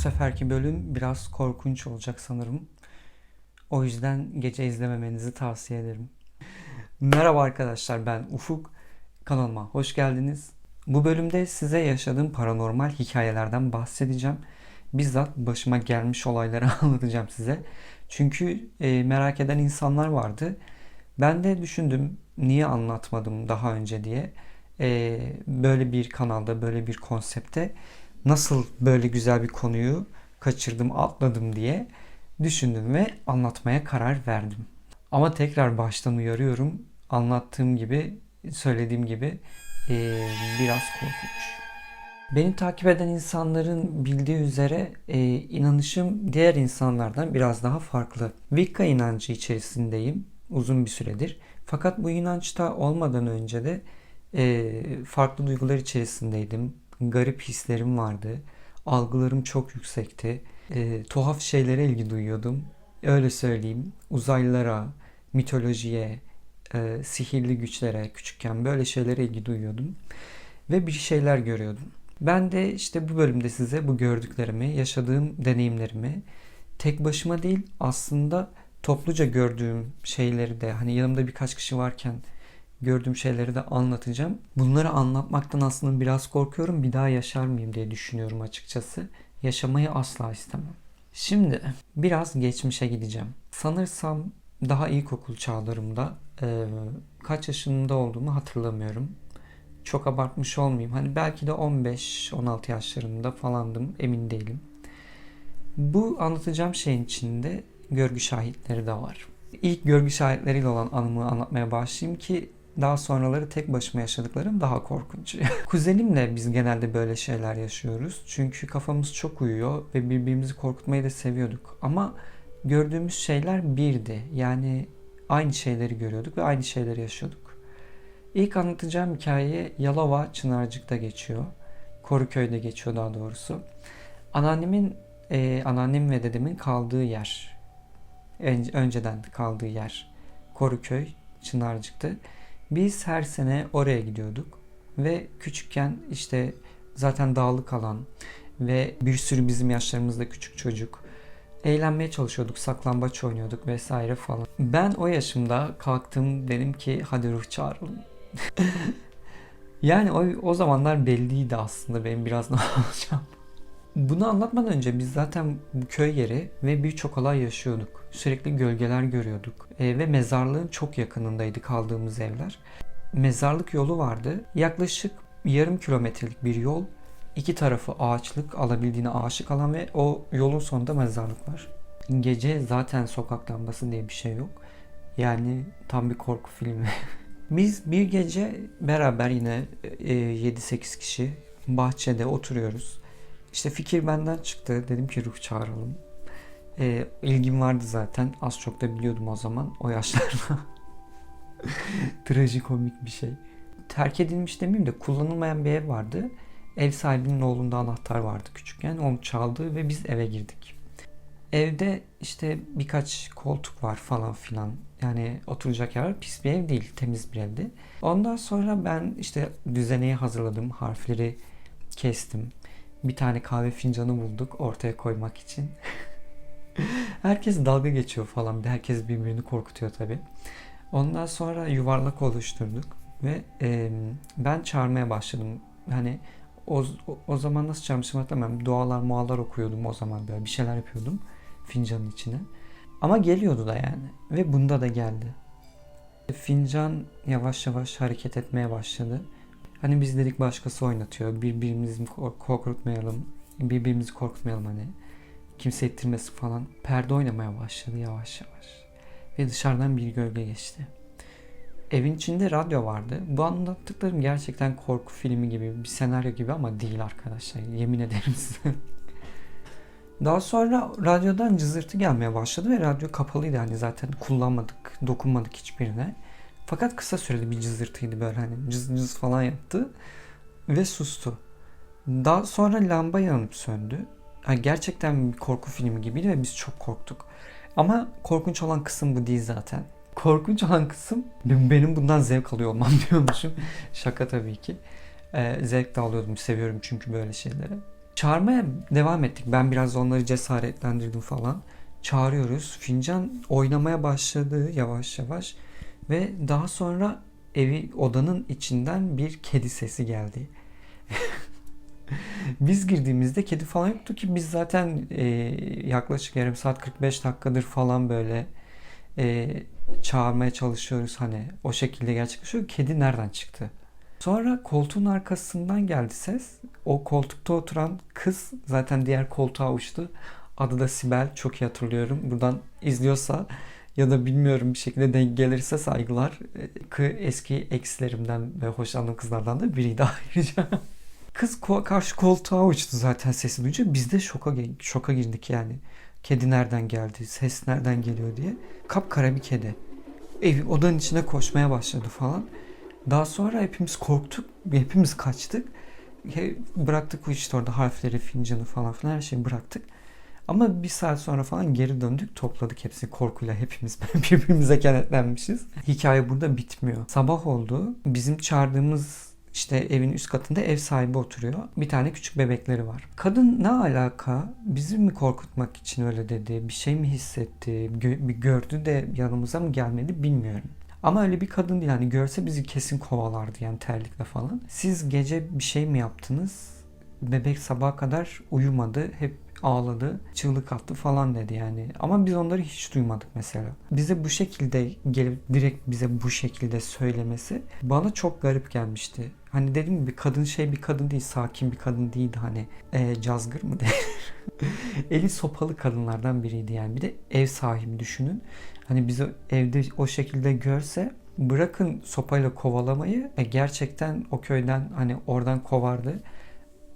seferki bölüm biraz korkunç olacak sanırım. O yüzden gece izlememenizi tavsiye ederim. Merhaba arkadaşlar ben Ufuk. Kanalıma hoş geldiniz. Bu bölümde size yaşadığım paranormal hikayelerden bahsedeceğim. Bizzat başıma gelmiş olayları anlatacağım size. Çünkü e, merak eden insanlar vardı. Ben de düşündüm niye anlatmadım daha önce diye. E, böyle bir kanalda, böyle bir konsepte nasıl böyle güzel bir konuyu kaçırdım, atladım diye düşündüm ve anlatmaya karar verdim. Ama tekrar baştan uyarıyorum. Anlattığım gibi, söylediğim gibi eee, biraz korkunç. Beni takip eden insanların bildiği üzere eee, inanışım diğer insanlardan biraz daha farklı. Wicca inancı içerisindeyim uzun bir süredir. Fakat bu inançta olmadan önce de eee, farklı duygular içerisindeydim. Garip hislerim vardı. Algılarım çok yüksekti. Eee, tuhaf şeylere ilgi duyuyordum. Öyle söyleyeyim. Uzaylılara, mitolojiye, e, sihirli güçlere küçükken böyle şeylere ilgi duyuyordum. Ve bir şeyler görüyordum. Ben de işte bu bölümde size bu gördüklerimi, yaşadığım deneyimlerimi tek başıma değil aslında topluca gördüğüm şeyleri de hani yanımda birkaç kişi varken gördüğüm şeyleri de anlatacağım. Bunları anlatmaktan aslında biraz korkuyorum. Bir daha yaşar mıyım diye düşünüyorum açıkçası. Yaşamayı asla istemem. Şimdi biraz geçmişe gideceğim. Sanırsam daha ilkokul çağlarımda e, kaç yaşında olduğumu hatırlamıyorum. Çok abartmış olmayayım. Hani belki de 15-16 yaşlarında falandım. Emin değilim. Bu anlatacağım şeyin içinde görgü şahitleri de var. İlk görgü şahitleriyle olan anımı anlatmaya başlayayım ki daha sonraları tek başıma yaşadıklarım daha korkunç. Kuzenimle biz genelde böyle şeyler yaşıyoruz. Çünkü kafamız çok uyuyor ve birbirimizi korkutmayı da seviyorduk. Ama gördüğümüz şeyler birdi. Yani aynı şeyleri görüyorduk ve aynı şeyleri yaşıyorduk. İlk anlatacağım hikaye Yalova Çınarcık'ta geçiyor. Koruköy'de geçiyor daha doğrusu. Anneannemin, e, anneannem ve dedemin kaldığı yer. En- önceden kaldığı yer. Koruköy, Çınarcık'tı. Biz her sene oraya gidiyorduk. Ve küçükken işte zaten dağlık alan ve bir sürü bizim yaşlarımızda küçük çocuk eğlenmeye çalışıyorduk, saklambaç oynuyorduk vesaire falan. Ben o yaşımda kalktım dedim ki hadi ruh çağıralım. yani o, o zamanlar belliydi aslında benim biraz ne olacağım. Bunu anlatmadan önce biz zaten bu köy yeri ve birçok olay yaşıyorduk. Sürekli gölgeler görüyorduk. E, ve mezarlığın çok yakınındaydı kaldığımız evler. Mezarlık yolu vardı. Yaklaşık yarım kilometrelik bir yol. İki tarafı ağaçlık, alabildiğine ağaçlık alan ve o yolun sonunda mezarlık var. Gece zaten sokak lambası diye bir şey yok. Yani tam bir korku filmi. Biz bir gece beraber yine e, 7-8 kişi bahçede oturuyoruz. İşte fikir benden çıktı. Dedim ki ruh çağıralım. E, ilgim vardı zaten. Az çok da biliyordum o zaman. O yaşlarda. Trajikomik bir şey. Terk edilmiş demeyeyim de kullanılmayan bir ev vardı. Ev sahibinin oğlunda anahtar vardı küçükken. Onu çaldı ve biz eve girdik. Evde işte birkaç koltuk var falan filan. Yani oturacak yer. Pis bir ev değil. Temiz bir evdi. Ondan sonra ben işte düzeneyi hazırladım. Harfleri kestim. Bir tane kahve fincanı bulduk ortaya koymak için. Herkes dalga geçiyor falan. Herkes birbirini korkutuyor tabii. Ondan sonra yuvarlak oluşturduk ve e, ben çağırmaya başladım. Hani o, o, zaman nasıl çağırmışım hatırlamıyorum. Dualar mualar okuyordum o zaman böyle bir şeyler yapıyordum fincanın içine. Ama geliyordu da yani. Ve bunda da geldi. Fincan yavaş yavaş hareket etmeye başladı. Hani biz dedik başkası oynatıyor. Birbirimizi kork- korkutmayalım. Birbirimizi korkutmayalım hani. Kimse ettirmesin falan. Perde oynamaya başladı yavaş yavaş. Ve dışarıdan bir gölge geçti. Evin içinde radyo vardı. Bu anlattıklarım gerçekten korku filmi gibi, bir senaryo gibi ama değil arkadaşlar. Yemin ederim size. Daha sonra radyodan cızırtı gelmeye başladı ve radyo kapalıydı hani zaten kullanmadık, dokunmadık hiçbirine. Fakat kısa süreli bir cızırtıydı böyle hani cız cız falan yaptı ve sustu. Daha sonra lamba yanıp söndü. Yani gerçekten bir korku filmi gibiydi ve biz çok korktuk. Ama korkunç olan kısım bu değil zaten. Korkunç olan kısım benim bundan zevk alıyor olmam diyormuşum. Şaka tabii ki. Ee, zevk de alıyordum. Seviyorum çünkü böyle şeyleri. Çağırmaya devam ettik. Ben biraz onları cesaretlendirdim falan. Çağırıyoruz. Fincan oynamaya başladı yavaş yavaş. Ve daha sonra evi odanın içinden bir kedi sesi geldi. biz girdiğimizde kedi falan yoktu ki biz zaten e, yaklaşık yarım saat 45 dakikadır falan böyle e, çağırmaya çalışıyoruz hani o şekilde gerçekleşiyor. Kedi nereden çıktı? Sonra koltuğun arkasından geldi ses. O koltukta oturan kız zaten diğer koltuğa uçtu. Adı da Sibel. Çok iyi hatırlıyorum. Buradan izliyorsa ya da bilmiyorum bir şekilde denk gelirse saygılar. Ee, Eski ekslerimden ve hoşlandığım kızlardan da biriydi ayrıca. Kız ko- karşı koltuğa uçtu zaten sesi duyunca. Biz de şoka, şoka girdik yani. Kedi nereden geldi, ses nereden geliyor diye. Kapkara bir kedi. Ev odanın içine koşmaya başladı falan. Daha sonra hepimiz korktuk. Hepimiz kaçtık. Bıraktık işte orada harfleri, fincanı falan filan her şeyi bıraktık. Ama bir saat sonra falan geri döndük. Topladık hepsini korkuyla hepimiz birbirimize kenetlenmişiz. Hikaye burada bitmiyor. Sabah oldu. Bizim çağırdığımız işte evin üst katında ev sahibi oturuyor. Bir tane küçük bebekleri var. Kadın ne alaka? Bizi mi korkutmak için öyle dedi? Bir şey mi hissetti? bir gördü de yanımıza mı gelmedi bilmiyorum. Ama öyle bir kadın değil. Hani görse bizi kesin kovalardı yani terlikle falan. Siz gece bir şey mi yaptınız? Bebek sabaha kadar uyumadı. Hep ağladı, çığlık attı falan dedi yani. Ama biz onları hiç duymadık mesela. Bize bu şekilde gelip direkt bize bu şekilde söylemesi bana çok garip gelmişti. Hani dediğim gibi kadın şey bir kadın değil, sakin bir kadın değildi hani. E, cazgır mı değil? Eli sopalı kadınlardan biriydi yani. Bir de ev sahibi düşünün. Hani bizi evde o şekilde görse bırakın sopayla kovalamayı e, gerçekten o köyden hani oradan kovardı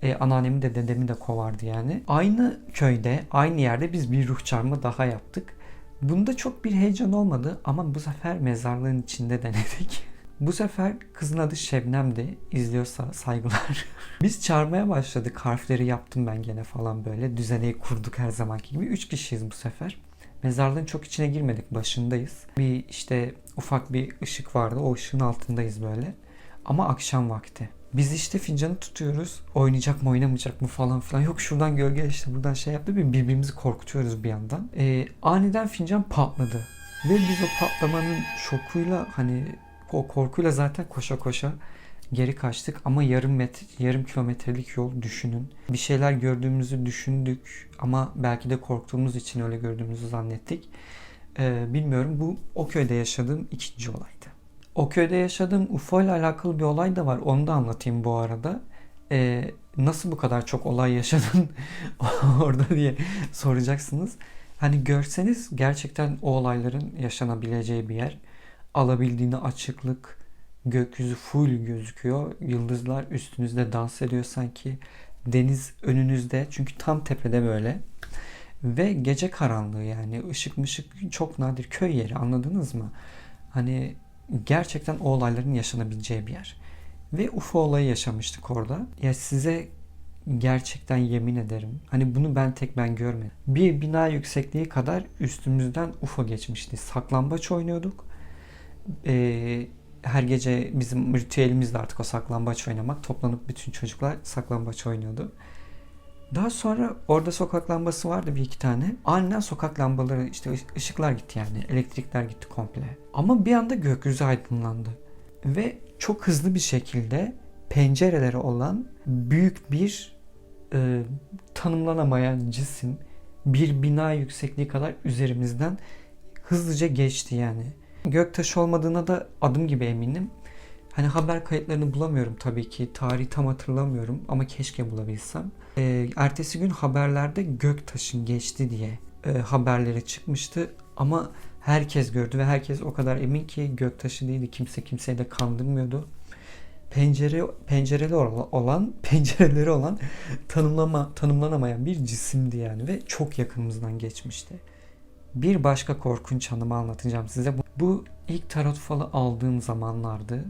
e, anneannemi de dedemi de kovardı yani. Aynı köyde, aynı yerde biz bir ruh çarmı daha yaptık. Bunda çok bir heyecan olmadı ama bu sefer mezarlığın içinde denedik. bu sefer kızın adı Şebnem'di. İzliyorsa saygılar. biz çağırmaya başladık. Harfleri yaptım ben gene falan böyle. Düzeneyi kurduk her zamanki gibi. Üç kişiyiz bu sefer. Mezarlığın çok içine girmedik. Başındayız. Bir işte ufak bir ışık vardı. O ışığın altındayız böyle. Ama akşam vakti. Biz işte fincanı tutuyoruz. Oynayacak mı oynamayacak mı falan filan. Yok şuradan gölge işte buradan şey yaptı. Birbirimizi korkutuyoruz bir yandan. Ee, aniden fincan patladı. Ve biz o patlamanın şokuyla hani o korkuyla zaten koşa koşa geri kaçtık ama yarım metre, yarım kilometrelik yol düşünün. Bir şeyler gördüğümüzü düşündük ama belki de korktuğumuz için öyle gördüğümüzü zannettik. Ee, bilmiyorum bu o köyde yaşadığım ikinci olaydı. O köyde yaşadığım UFO ile alakalı bir olay da var. Onu da anlatayım bu arada. Ee, nasıl bu kadar çok olay yaşadın orada diye soracaksınız. Hani görseniz gerçekten o olayların yaşanabileceği bir yer. Alabildiğine açıklık, gökyüzü full gözüküyor. Yıldızlar üstünüzde dans ediyor sanki. Deniz önünüzde çünkü tam tepede böyle. Ve gece karanlığı yani ışık mışık çok nadir köy yeri anladınız mı? Hani gerçekten o olayların yaşanabileceği bir yer. Ve UFO olayı yaşamıştık orada. Ya size gerçekten yemin ederim. Hani bunu ben tek ben görmedim. Bir bina yüksekliği kadar üstümüzden UFO geçmişti. Saklambaç oynuyorduk. Ee, her gece bizim ritüelimizdi artık o saklambaç oynamak. Toplanıp bütün çocuklar saklambaç oynuyordu. Daha sonra orada sokak lambası vardı bir iki tane. Aniden sokak lambaları işte ışıklar gitti yani. Elektrikler gitti komple. Ama bir anda gökyüzü aydınlandı. Ve çok hızlı bir şekilde pencereleri olan büyük bir e, tanımlanamayan cisim bir bina yüksekliği kadar üzerimizden hızlıca geçti yani. Göktaşı olmadığına da adım gibi eminim. Hani haber kayıtlarını bulamıyorum tabii ki. Tarihi tam hatırlamıyorum ama keşke bulabilsem. Ee, ertesi gün haberlerde göktaşın geçti diye e, haberlere çıkmıştı. Ama herkes gördü ve herkes o kadar emin ki göktaşı değildi. Kimse kimseyi de kandırmıyordu. Pencere pencereli olan pencereleri olan tanımlama tanımlanamayan bir cisimdi yani ve çok yakınımızdan geçmişti. Bir başka korkunç anımı anlatacağım size. Bu ilk tarot falı aldığım zamanlardı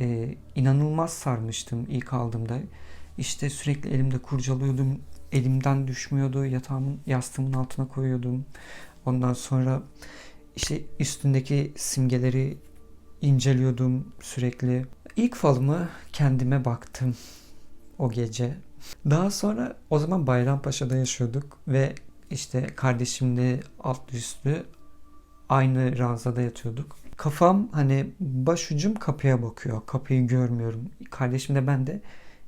e, inanılmaz sarmıştım ilk aldığımda. İşte sürekli elimde kurcalıyordum. Elimden düşmüyordu. Yatağımın yastığımın altına koyuyordum. Ondan sonra işte üstündeki simgeleri inceliyordum sürekli. İlk falımı kendime baktım. o gece. Daha sonra o zaman Bayrampaşa'da yaşıyorduk ve işte kardeşimle alt üstlü aynı ranzada yatıyorduk. Kafam hani başucum kapıya bakıyor. Kapıyı görmüyorum. Kardeşim de ben de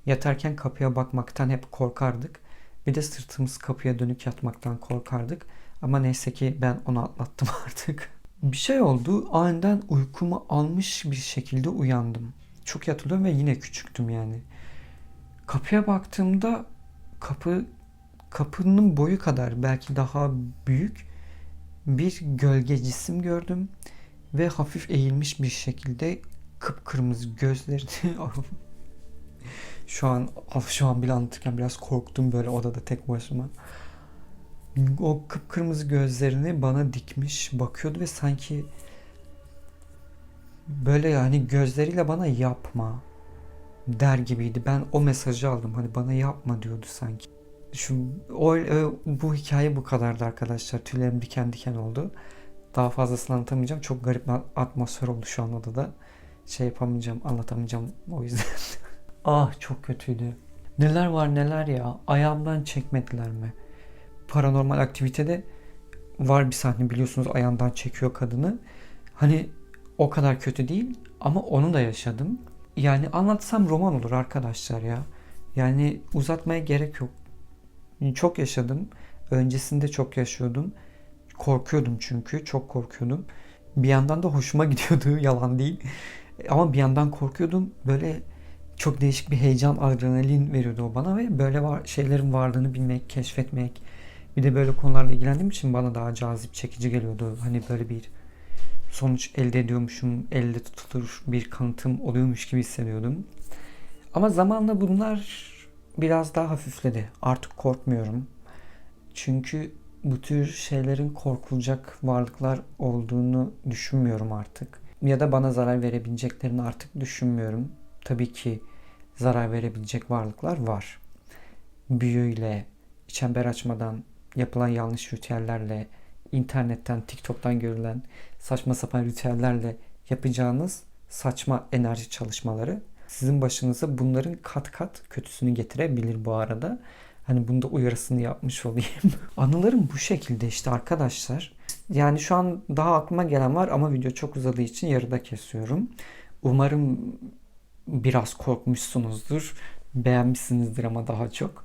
yatarken kapıya bakmaktan hep korkardık. Bir de sırtımız kapıya dönük yatmaktan korkardık. Ama neyse ki ben onu atlattım artık. Bir şey oldu. Aniden uykumu almış bir şekilde uyandım. Çok hatırlıyorum ve yine küçüktüm yani. Kapıya baktığımda kapı kapının boyu kadar belki daha büyük bir gölge cisim gördüm ve hafif eğilmiş bir şekilde kıpkırmızı gözlerini şu an şu an bile anlatırken biraz korktum böyle odada tek başıma. O kıpkırmızı gözlerini bana dikmiş bakıyordu ve sanki böyle yani gözleriyle bana yapma der gibiydi. Ben o mesajı aldım. Hani bana yapma diyordu sanki. Şu o, o- bu hikaye bu kadardı arkadaşlar. Tüylerim diken diken oldu. Daha fazlasını anlatamayacağım. Çok garip bir atmosfer oldu şu an odada. Şey yapamayacağım, anlatamayacağım o yüzden. ah çok kötüydü. Neler var neler ya. Ayağımdan çekmediler mi? Paranormal aktivitede var bir sahne biliyorsunuz ayağından çekiyor kadını. Hani o kadar kötü değil ama onu da yaşadım. Yani anlatsam roman olur arkadaşlar ya. Yani uzatmaya gerek yok. Çok yaşadım. Öncesinde çok yaşıyordum. Korkuyordum çünkü. Çok korkuyordum. Bir yandan da hoşuma gidiyordu. Yalan değil. Ama bir yandan korkuyordum. Böyle çok değişik bir heyecan, adrenalin veriyordu o bana ve böyle var, şeylerin varlığını bilmek, keşfetmek. Bir de böyle konularla ilgilendiğim için bana daha cazip, çekici geliyordu. Hani böyle bir sonuç elde ediyormuşum, elde tutulur bir kanıtım oluyormuş gibi hissediyordum. Ama zamanla bunlar biraz daha hafifledi. Artık korkmuyorum. Çünkü bu tür şeylerin korkulacak varlıklar olduğunu düşünmüyorum artık. Ya da bana zarar verebileceklerini artık düşünmüyorum. Tabii ki zarar verebilecek varlıklar var. Büyüyle, çember açmadan, yapılan yanlış ritüellerle, internetten, TikTok'tan görülen saçma sapan ritüellerle yapacağınız saçma enerji çalışmaları sizin başınıza bunların kat kat kötüsünü getirebilir bu arada. Hani bunda uyarısını yapmış olayım. Anılarım bu şekilde işte arkadaşlar. Yani şu an daha aklıma gelen var ama video çok uzadığı için yarıda kesiyorum. Umarım biraz korkmuşsunuzdur. Beğenmişsinizdir ama daha çok.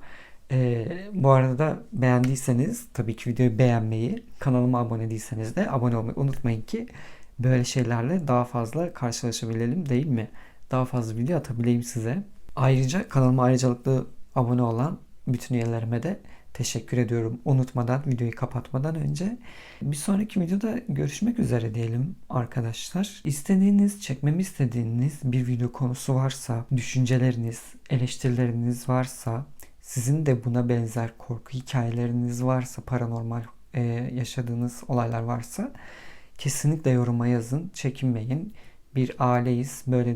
Ee, bu arada beğendiyseniz tabii ki videoyu beğenmeyi, kanalıma abone değilseniz de abone olmayı unutmayın ki böyle şeylerle daha fazla karşılaşabilelim değil mi? Daha fazla video atabileyim size. Ayrıca kanalıma ayrıcalıklı abone olan bütün üyelerime de teşekkür ediyorum. Unutmadan videoyu kapatmadan önce bir sonraki videoda görüşmek üzere diyelim arkadaşlar. İstediğiniz, çekmemi istediğiniz bir video konusu varsa, düşünceleriniz, eleştirileriniz varsa, sizin de buna benzer korku hikayeleriniz varsa, paranormal e, yaşadığınız olaylar varsa kesinlikle yoruma yazın. Çekinmeyin. Bir aileyiz. Böyle